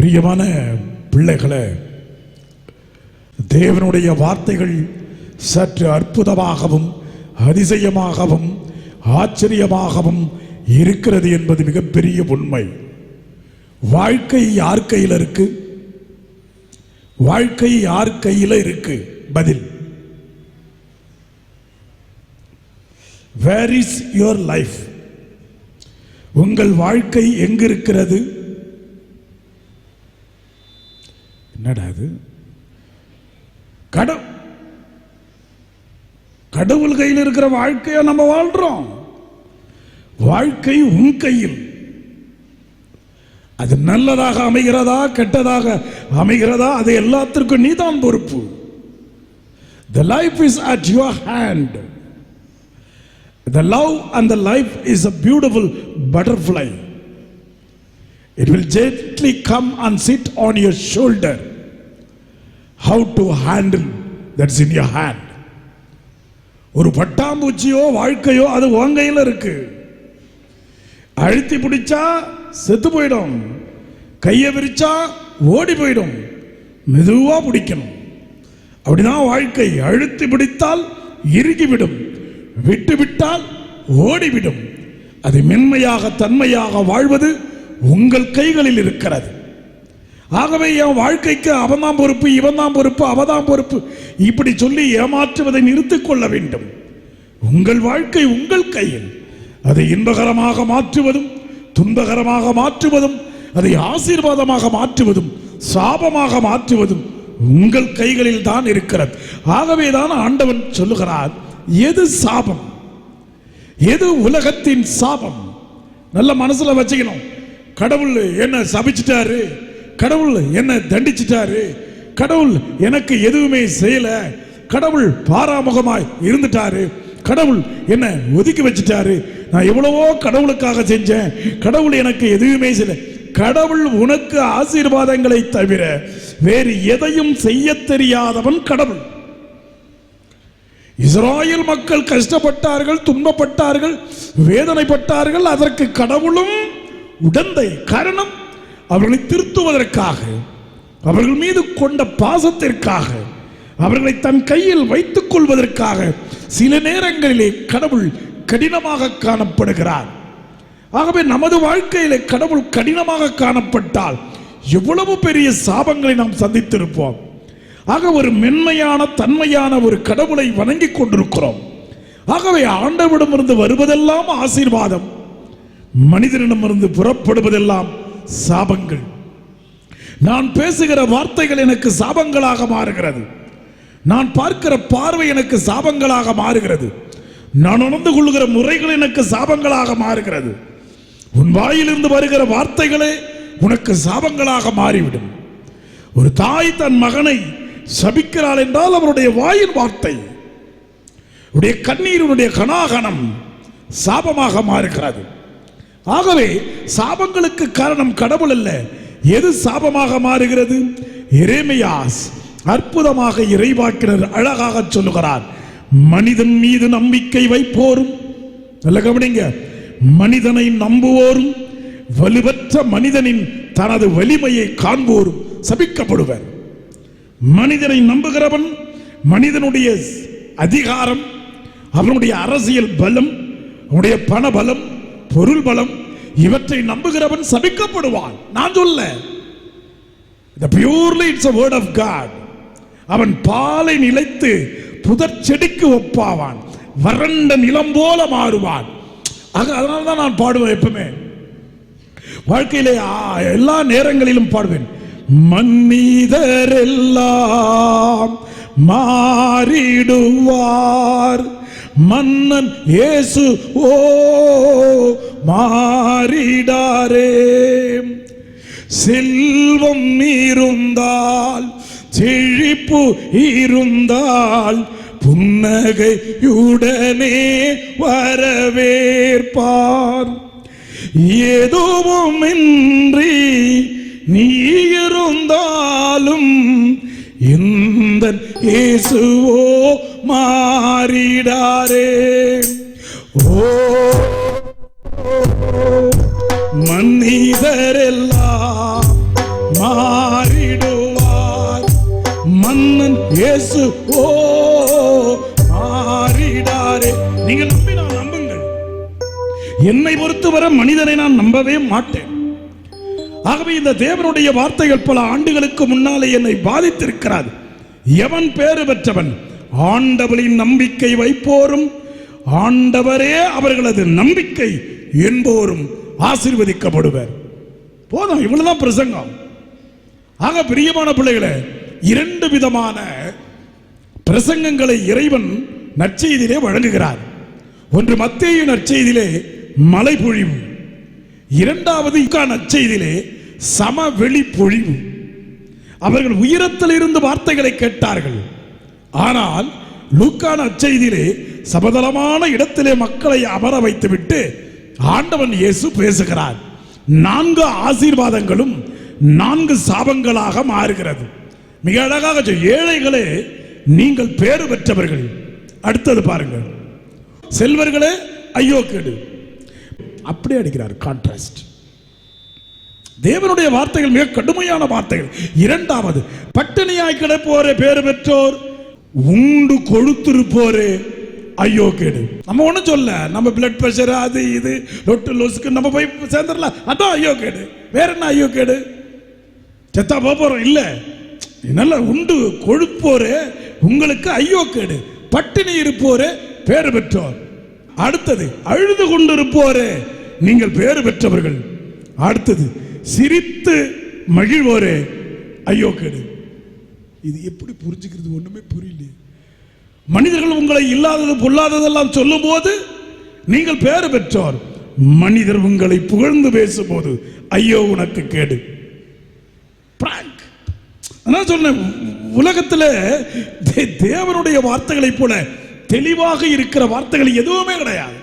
பிரியமான பிள்ளைகளே தேவனுடைய வார்த்தைகள் சற்று அற்புதமாகவும் அதிசயமாகவும் ஆச்சரியமாகவும் இருக்கிறது என்பது மிகப்பெரிய உண்மை. வாழ்க்கை யார் கையில் இருக்கு? வாழ்க்கை யார் கையில் இருக்கு? பதில். வேர் இஸ் யுவர் லைஃப் உங்கள் வாழ்க்கை எங்கிருக்கிறது? இருக்கிறது என்னடா அது கடவு கடவுள் கையில் இருக்கிற வாழ்க்கையை நம்ம வாழ்றோம். வாழ்க்கை உன் கையில். அது நல்லதாக அமைகிறதா கெட்டதாக அமைகிறதா அது எல்லாத்திற்கும் நீதான் பொறுப்பு. The life is at your hand the love and the life is a beautiful butterfly it will gently come and sit on your shoulder how to handle that's in your hand ஒரு பட்டாம்பூச்சியோ வாழ்க்கையோ அது உன் கையில் இருக்கு. அழுத்தி பிடிச்சா செத்து போயிடும். கையை விரிச்சா ஓடி போயிடும். மெதுவாக பிடிக்கணும். அப்படிதான் வாழ்க்கை அழுத்தி பிடித்தால் இறுகிவிடும் விட்டு விட்டால் ஓடிவிடும் அது மென்மையாக தன்மையாக வாழ்வது உங்கள் கைகளில் இருக்கிறது. ஆகவே என் வாழ்க்கைக்கு அவன் தான் பொறுப்பு இவன் தான் பொறுப்பு அவதான் பொறுப்பு. இப்படி சொல்லி ஏமாற்றுவதை நிறுத்திக் கொள்ள வேண்டும். உங்கள் வாழ்க்கை உங்கள் கையில். அதை இன்பகரமாக மாற்றுவதும் துன்பகரமாக மாற்றுவதும் அதை ஆசீர்வாதமாக மாற்றுவதும் சாபமாக மாற்றுவதும் உங்கள் கைகளில் தான் இருக்கிறது. ஆகவே தான் ஆண்டவன் சொல்லுகிறார் எது சாபம்? எது உலகத்தின் சாபம்? நல்ல மனசுல வச்சுக்கணும். கடவுள் என்ன சபிச்சிட்டாரு? கடவுள் என்ன தண்டிச்சிட்டாரு. கடவுள் எனக்கு எதுவுமே செய்யல. கடவுள் பாராமுகமாய் இருந்துட்டாரு. கடவுள் என்ன ஒதுக்கி வச்சுட்டாரு. நான் எவ்வளவோ கடவுளுக்காக செஞ்சேன். கடவுள் எனக்கு எதுவுமே செய்யல. கடவுள் உனக்கு ஆசீர்வாதங்களை தவிர வேறு எதையும் செய்ய தெரியாதவன் கடவுள். இஸ்ராயல் மக்கள் கஷ்டப்பட்டார்கள் துன்பப்பட்டார்கள் வேதனைப்பட்டார்கள். அதற்கு கடவுளும் உடந்தை காரணம். அவர்களை திருத்துவதற்காக அவர்கள் மீது கொண்ட பாசத்திற்காக அவர்களை தன் கையில் வைத்துக் கொள்வதற்காக சில நேரங்களிலே கடவுள் கடினமாக காணப்படுகிறார். ஆகவே நமது வாழ்க்கையிலே கடவுள் கடினமாக காணப்பட்டால் எவ்வளவு பெரிய சாபங்களை நாம் சந்தித்திருப்போம். ஆக ஒரு மென்மையான தன்மையான ஒரு கடவுளை வணங்கிக் கொண்டிருக்கிறோம். ஆகவே ஆண்டவிடமிருந்து வருவதெல்லாம் ஆசீர்வாதம். மனிதனிடமிருந்து புறப்படுவதெல்லாம் சாபங்கள். நான் பேசுகிற வார்த்தைகள் எனக்கு சாபங்களாக மாறுகிறது. நான் பார்க்கிற பார்வை எனக்கு சாபங்களாக மாறுகிறது. நான் உணர்ந்து கொள்கிற முறைகள் எனக்கு சாபங்களாக மாறுகிறது. உன் வாயிலிருந்து வருகிற வார்த்தைகளே உனக்கு சாபங்களாக மாறிவிடும். ஒரு தாய் தன் மகனை சபிக்கிறாள் என்றால் அவருடைய வாயின் வார்த்தை உடைய கண்ணீருடைய கனாகனம் சாபமாக மாறுகிறது. ஆகவே சாபங்களுக்கு காரணம் கடவுள் அல்ல. எது சாபமாக மாறுகிறது? எரேமியாஸ் அற்புதமாக இறைவாக்கினர் அழகாக சொல்லுகிறார். மனிதன் மீது நம்பிக்கை வைப்போரும். நல்ல கவனிங்க. மனிதனை நம்புவோரும். வலுவற்ற மனிதனின் தனது வலிமையை காண்போரும். சபிக்கப்படுவர். மனிதனை நம்புகிறவன் மனிதனுடைய அதிகாரம் அவனுடைய அரசியல் பலம் அவனுடைய பண பலம் பொருள் பலம் இவற்றை நம்புகிறவன் சபிக்கப்படுவான். நான் சொல்ல இந்த purely it's a word of God அவன் பாலை நிலைத்து புதர் செடிக்கு ஒப்பாவான். வறண்ட நிலம் போல மாறுவான். ஆக அதனால தான் நான் பாடுவேன் எப்பவுமே. வாழ்க்கையிலே ஆ, எல்லா நேரங்களிலும் பாடுவேன். மன்னிதர் எல்லாம் மாறிடுவார். மன்னன் இயேசு ஓ மாறிடாரே. செல்வம் இருந்தால் செழிப்பு இருந்தால் புன்னகையுடனே வரவேற்பார். எதுவும் இன்றி நீ இருந்தாலும் இந்த இயேசுவோ மாறிடாரே. ஓ மனிதரெல்லாம் மாறிடுவார். மன்னன் இயேசு ஓ மாறிடாரே. நீங்க நான் நம்புங்கள். என்னை பொறுத்தவரை மனிதனை நான் நம்பவே மாட்டேன். ஆகவே இந்த தேவனுடைய வார்த்தைகள் பல ஆண்டுகளுக்கு முன்னாலே என்னை பாதித்திருக்கிறார் எவன் பேறு பெற்றவன்? ஆண்டவரின் நம்பிக்கை வைப்போரும் ஆண்டவரே அவர்களது நம்பிக்கை என்போரும் ஆசீர்வதிக்கப்படுவர். போதும் இவ்வளவுதான் பிரசங்கம். ஆக பிரியமான பிள்ளைகளே இரண்டு விதமான பிரசங்கங்களை இறைவன் நற்செய்தியிலே வழங்குகிறார். ஒன்று மத்திய நற்செய்தியிலே மலை பொழிவு. இரண்டாவது இக்கா நற்செய்தியிலே சமவெளி பொழிவு. அவர்கள் உயரத்தில் இருந்து வார்த்தைகளை கேட்டார்கள். ஆனால் லூக்கான அச்செய்தியிலே சமதளமான இடத்திலே மக்களை அமர வைத்துவிட்டு ஆண்டவன் இயேசு பேசுகிறார். நான்கு ஆசீர்வாதங்களும் நான்கு சாபங்களாக மாறுகிறது. மிக அழகாக ஏழைகளே நீங்கள் பேறு பெற்றவர்கள். அடுத்தது பாருங்கள். செல்வர்களே ஐயோ கேடு. அப்படியே அடிக்கிறார் கான்ட்ராஸ்ட் தேவனுடைய வார்த்தைகள் மிக கடுமையான வார்த்தைகள். இரண்டாவது பட்டினியாய் கிடப்போரே பேறு பெற்றோர். உண்டு கொழுத்திருப்போரே ஐயோ கேடு. நம்ம ஒன்றும் சொல்ல. நம்ம பிளட் ப்ரெஷர் அது இது லொட்டு லொசுக்கு நம்ம போய் சேர்ந்துடலாம். அதான் ஐயோ கேடு. வேற என்ன ஐயோ கேடு? செத்தா போக போறோம். நல்லா நல்ல உண்டு கொழுப்போரு. உங்களுக்கு ஐயோ கேடு. பட்டினி இருப்போரு பேறு பெற்றோர். அடுத்தது அழுது கொண்டு இருப்போரு நீங்கள் பேறு பெற்றவர்கள். அடுத்தது சிரித்து மகிழ்வோரே. ஐயோ கேடு. இது எப்படி புரிஞ்சுக்கிறது? ஒண்ணுமே புரியலையே. மனிதர்கள் உங்களை இல்லாதது பொல்லாததெல்லாம் சொல்லும்போது நீங்கள் பேறு பெற்றோர். மனிதர் உங்களை புகழ்ந்து பேசும்போது ஐயோ உனக்கு கேடு. பிராங்க் அதான் சொன்னேன் உலகத்தில் தே- தேவனுடைய வார்த்தைகளைப் போல தெளிவாக இருக்கிற வார்த்தைகள் எதுவுமே கிடையாது.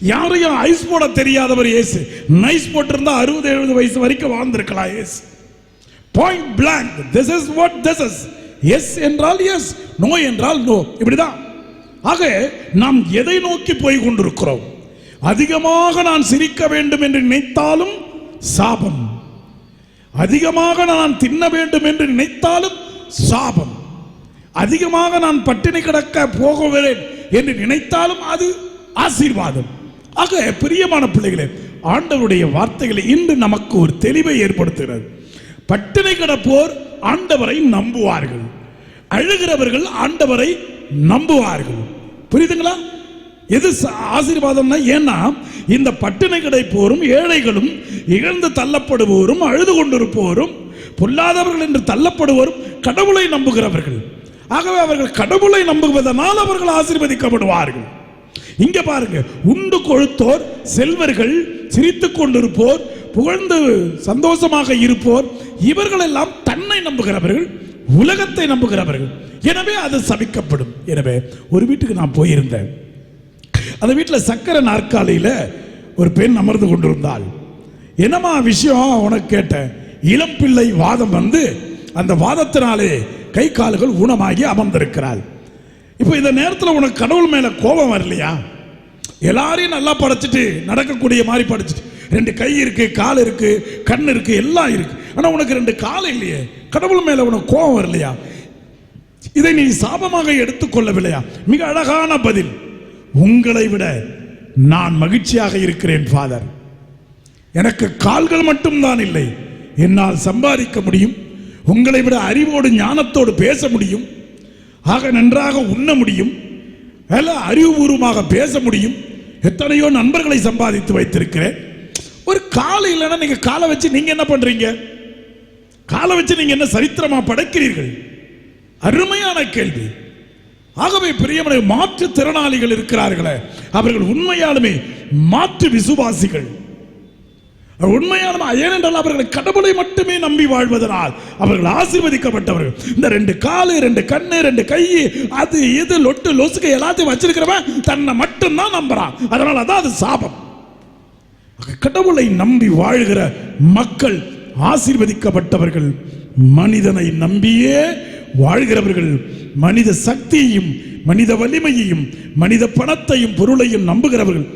யாரையும் ஐஸ் போட தெரியாதவர் ஏசு நைஸ் போட்டிருந்தா அறுபது எழுபது வயசு வரைக்கும் வாழ்ந்திருக்கலாம் Yesu point blank this is what this is yes என்றால் எஸ் நோ என்றால் நோ இப்படிதான். ஆக நாம் எதை நோக்கி போய் கொண்டிருக்கிறோம்? அதிகமாக நான் சிரிக்க வேண்டும் என்று நினைத்தாலும் சாபம். அதிகமாக நான் தின்ன வேண்டும் என்று நினைத்தாலும் சாபம். அதிகமாக நான் பட்டினி கிடக்க போகிறேன் என்று நினைத்தாலும் அது ஆசீர்வாதம். ஆக பிரியமான பிள்ளைகளே ஆண்டவருடைய வார்த்தைகளை இன்று நமக்கு ஒரு தெளிவை ஏற்படுத்துகிறது. பட்டினி கிடப்போர் ஆண்டவரை நம்புவார்கள். அழுகிறவர்கள் ஆண்டவரை நம்புவார்கள். புரியுதுங்களா? எது ஆசீர்வாதம்னா ஏன்னா இந்த பட்டினி கிடைப்போரும் ஏழைகளும் இகழ்ந்து தள்ளப்படுவோரும் அழுது கொண்டிருப்போரும் பொல்லாதவர்கள் என்று தள்ளப்படுவோரும் கடவுளை நம்புகிறவர்கள். ஆகவே அவர்கள் கடவுளை நம்புவதனால் அவர்கள் ஆசீர்வதிக்கப்படுவார்கள். இங்க பாருங்க உண்டு கொழுத்தோர் செல்வர்கள் சிரித்துக் கொண்டிருப்போர் புகழ்ந்து சந்தோஷமாக இருப்போர் இவர்கள் எல்லாம் தன்னை நம்புகிறவர்கள் உலகத்தை நம்புகிறவர்கள். எனவே அது சபிக்கப்படும். எனவே ஒரு வீட்டுக்கு நான் போயிருந்தேன். அந்த வீட்டில் சக்கரை நாற்காலியில் ஒரு பெண் அமர்ந்து கொண்டிருந்தாள். என்னம்மா விஷயம்? உனக்கு கேட்டேன். இளம் பிள்ளை வாதம் வந்து அந்த வாதத்தினாலே கை கால்கள் ஊனமாகி அமர்ந்திருக்கிறாள். இப்போ இந்த நேரத்தில் உனக்கு கடவுள் மேல கோபம் வரலையா? எல்லாரையும் நல்லா படைச்சிட்டு நடக்கக்கூடிய மாதிரி படைச்சிட்டு ரெண்டு கை இருக்கு கால் இருக்கு கண் இருக்கு எல்லாம் இருக்கு. ஆனா உனக்கு ரெண்டு கால் இல்லையே. கடவுள் மேல உனக்கு கோபம் வரலையா? இதை நீ சாபமாக எடுத்துக்கொள்ளவில்லையா? மிக அழகான பதில். உங்களை விட நான் மகிழ்ச்சியாக இருக்கிறேன் ஃபாதர் எனக்கு கால்கள் மட்டும்தான் இல்லை. என்னால் சம்பாதிக்க முடியும். உங்களை விட அறிவோடு ஞானத்தோடு பேச முடியும். ஆக நன்றாக உண்ண முடியும். அறிவுபூர்வமாக பேச முடியும். எத்தனையோ நண்பர்களை சம்பாதித்து வைத்திருக்கிறேன். ஒரு காலை இல்லைன்னா நீங்க காலை வச்சு நீங்க என்ன பண்றீங்க? காலை வச்சு நீங்க என்ன சரித்திரமா படைக்கிறீர்கள்? அருமையான கேள்வி. ஆகவே பிரியமனை மாற்று திறனாளிகள் இருக்கிறார்களே அவர்கள் உண்மையாலுமே மாற்று விசுவாசிகள். உண்மையான ஏனென்றால் அவர்கள் கடவுளை மட்டுமே நம்பி வாழ்வதனால் அவர்கள் ஆசீர்வதிக்கப்பட்டவர்கள். இந்த ரெண்டு காலு ரெண்டு கண்ணு ரெண்டு கை அது இது லொட்டு லொசுக்கு எல்லாத்தையும் வச்சிருக்கிறவன் தன்னை மட்டும்தான் நம்புறான். அதனால தான் அது சாபம். கடவுளை நம்பி வாழ்கிற மக்கள் ஆசீர்வதிக்கப்பட்டவர்கள் மனிதனை நம்பியே வாழ்கிறவர்கள் மனித சக்தியையும் மனித வலிமையையும் மனித பணத்தையும் பொருளையும் நம்புகிறவர்கள்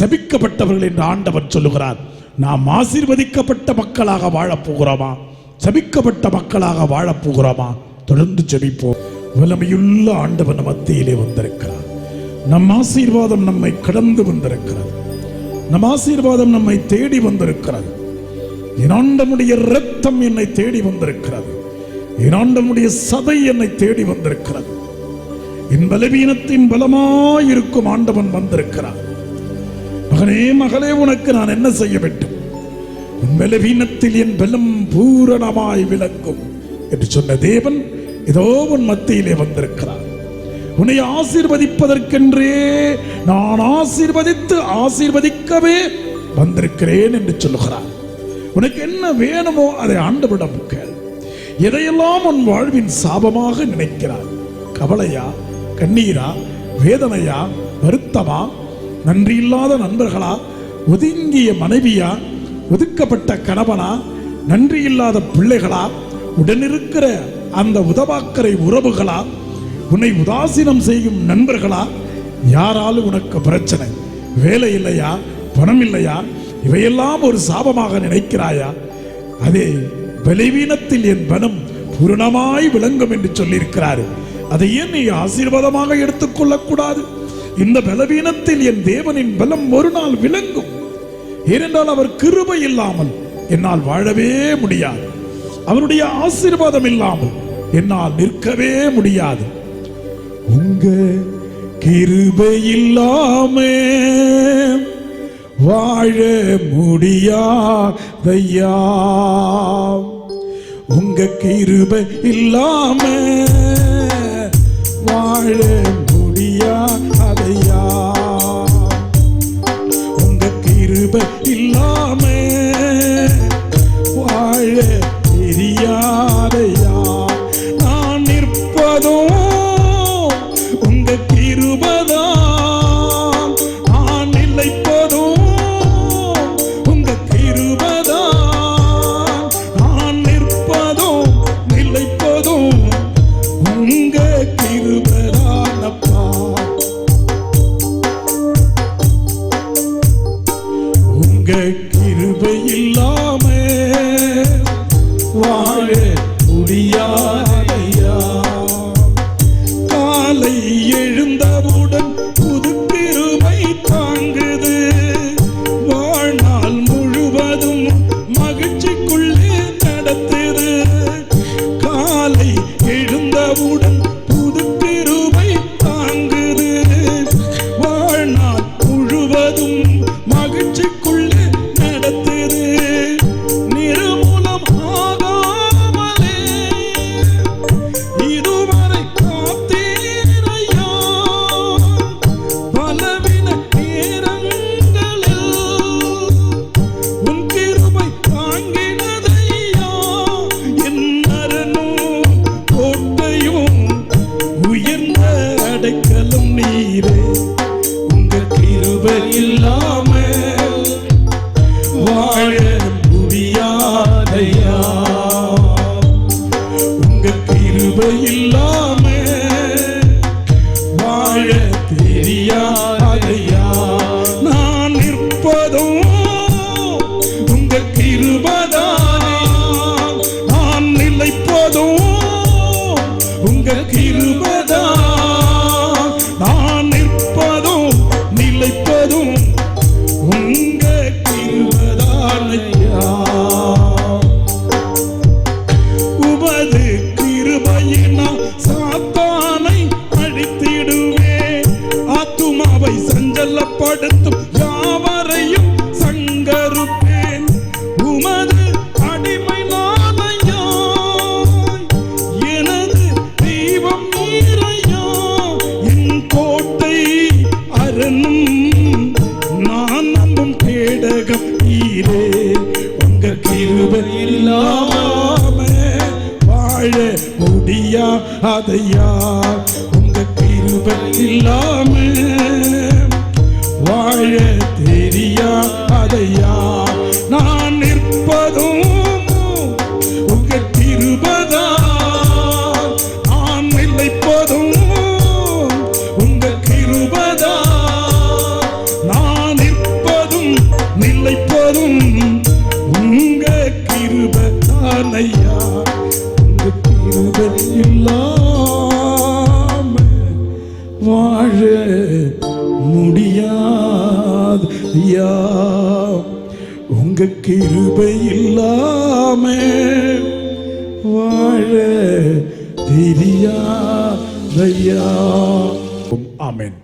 சபிக்கப்பட்டவர்கள் என்று ஆண்டவர் சொல்லுகிறார். நாம் ஆசீர்வதிக்கப்பட்ட மக்களாக வாழப் போகிறோமா? சபிக்கப்பட்ட மக்களாக வாழப் போகிறோமா? தொடர்ந்து செபிப்போம் வல்லமையுள்ள ஆண்டவன் மத்தியிலே வந்திருக்கிறார். நம் ஆசீர்வாதம் நம்மை கடந்து வந்திருக்கிறது. நம் ஆசீர்வாதம் நம்மை தேடி வந்திருக்கிறது. இனாண்டமுடைய ரத்தம் என்னை தேடி வந்திருக்கிறது. இனாண்டமுடைய சதை என்னை தேடி வந்திருக்கிறது. என் பலவீனத்தின் பலமாயிருக்கும் ஆண்டவன் வந்திருக்கிறார். மகனே மகளே உனக்கு நான் என்ன செய்ய வேண்டும்? உன் பலவீனத்தில் என் பலம் பூரணமாய் விளங்கும் என்று சொன்ன தேவன் இதோ உன் மத்தியிலே வந்திருக்கிறார். உன்னை ஆசீர்வதிப்பதற்கென்றே நான் ஆசீர்வதித்து ஆசீர்வதிக்கவே வந்திருக்கிறேன் என்று சொல்லுகிறார். உனக்கு என்ன வேணுமோ அதை ஆண்டவிடம் கேள். எதையெல்லாம் உன் வாழ்வின் சாபமாக நினைக்கிறாய்? கவலையா? கண்ணீரா? வேதனையா? வருத்தமா? நன்றி இல்லாத நண்பர்களா? ஒதுங்கிய மனைவியா? ஒதுக்கப்பட்ட கணவனா? நன்றி இல்லாத பிள்ளைகளா? உடனிருக்கிற அந்த உதவாக்கரை உறவுகளா? உன்னை உதாசீனம் செய்யும் நண்பர்களா? யாராலும் உனக்கு பிரச்சனை. வேலை இல்லையா? பணம் இல்லையா? இவையெல்லாம் ஒரு சாபமாக நினைக்கிறாயா? அதே பலவீனத்தில் என் பலம் பூரணமாய் விளங்கும் என்று சொல்லியிருக்கிறாரு. அதை ஏன் நீ ஆசீர்வாதமாக எடுத்துக்கொள்ளக் கூடாது இந்த பலவீனத்தில் என் தேவனின் பலம் ஒரு நாள் விளங்கும். ஏனென்றால் அவர் கிருபை இல்லாமல் என்னால் வாழவே முடியாது. அவருடைய ஆசீர்வாதம் இல்லாமல் என்னால் நிற்கவே முடியாது. உங்க கிருபை இல்லாம வாழ முடியாதையா? உங்க கிருபை இல்லாம வாழ தெரியாதையா ஆமென்